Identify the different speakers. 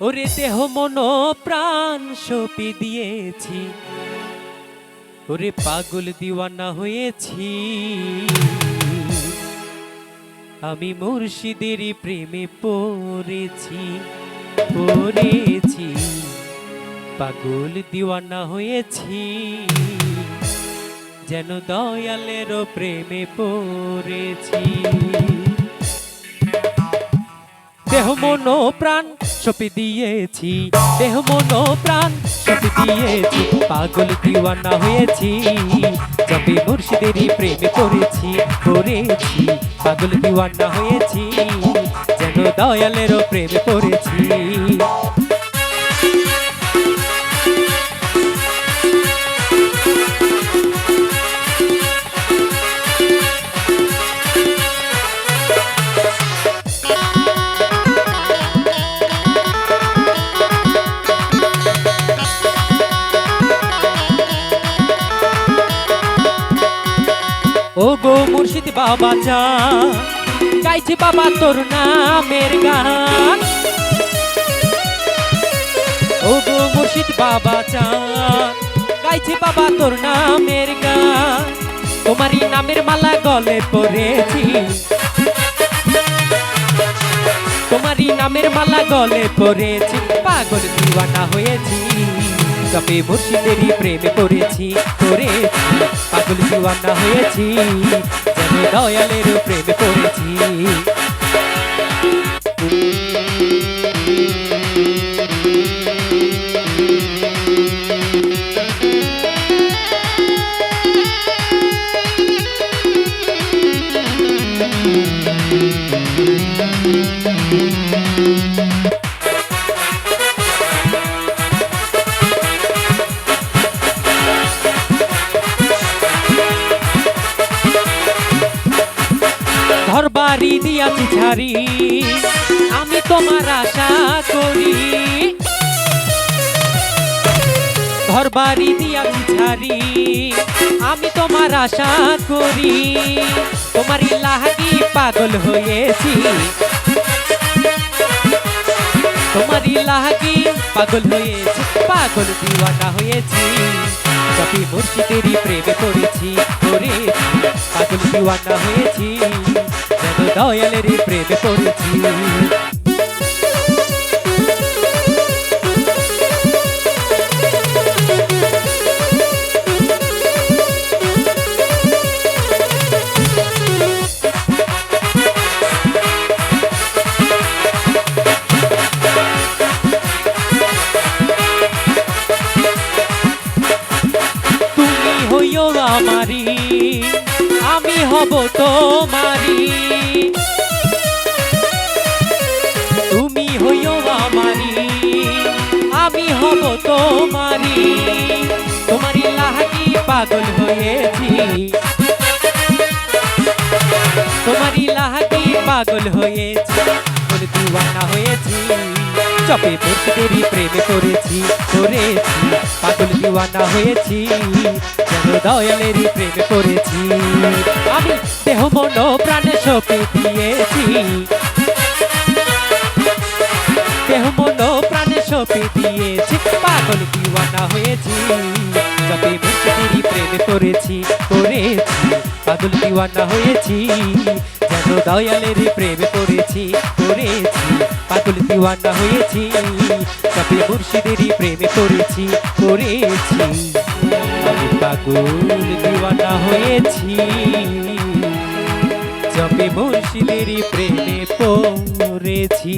Speaker 1: ওরে দেহ মন প্রাণ সপি দিয়েছি। ওরে পাগল দিওয়ানা হয়েছি। আমি মুর্শিদেরই প্রেমে পড়েছি পড়েছি। পাগল দিওয়ানা হয়েছি। যেন দয়ালেরও প্রেমে পড়েছি। দেহ মন প্রাণ সপি দিয়েছি, দেহ, মন, প্রাণ সপি দিয়েছি, পাগল দিওয়ানা হয়েছি, যবে মুর্শিদেরই প্রেমে পড়েছি পড়েছি পাগল দিওয়ানা হয়েছি, যেন দয়ালেরও প্রেমে পড়েছি ও গো মুর্শিদ বাবা চা, গাইছে বাবা তোর নামের গান। ও গো মুর্শিদ বাবা চা, গাইছে বাবা তোর নামের গান। তোমারই নামের মালা গলে পড়েছি তোমারই নামের মালা গলে পড়েছি পাগল দিওয়ানা হয়েছি। তবে মুর্শিদেরই প্রেমে পড়েছি পড়েছি পাগল দিওয়ানা হয়েছি যেন দয়ালের প্রেমে পড়েছি। ঘর বাড়ি দিয়াছি ছাড়ি, আমি তোমার আশা করি। ঘর বাড়ি দিয়াছি ছাড়ি, আমি তোমার আশা করি। তোমার লাহাগি পাগল হয়েছি। তোমার লাহাগি পাগল হয়েছি, পাগল দিওয়ানা হয়েছি। কবি মুর্শিদেরই প্রেমে পড়েছি পাগল দিওয়ানা হয়েছি। যেন দয়ালেরই প্রেমে পড়েছি আমারি আমি হব তোমারি। তুমি হইও আমারি, আমি হব তোমারি। তোমারি লাহাটি পাগল হয়েছি। তোমারি লাহাকি পাগল হয়েছি। বলে দিওয়ানা হয়েছি চপে মুর্শিদেরই প্রেমে পড়েছি পড়েছি পাগল দিওয়ানা হয়েছি, যেন দয়ালেরই প্রেমে করেছি। আমি দেহ মন প্রাণে সপে দিয়েছি। দেহ মন প্রাণে সপে দিয়েছি, পাগল দিওয়ানা হয়েছি। যবে মুর্শিদেরই প্রেমে করেছি পড়েছি পাগল দিওয়ানা হয়েছি, যেন দয়ালেরই প্রেমে করেছি পড়েছি পাগল দিওয়ানা হয়েছি, তবে মুর্শিদেরই প্রেমে পড়েছি পড়েছি। আমি পাগল দিওয়ানা হয়েছি সবে মুর্শিদেরই প্রেমে পড়েছি।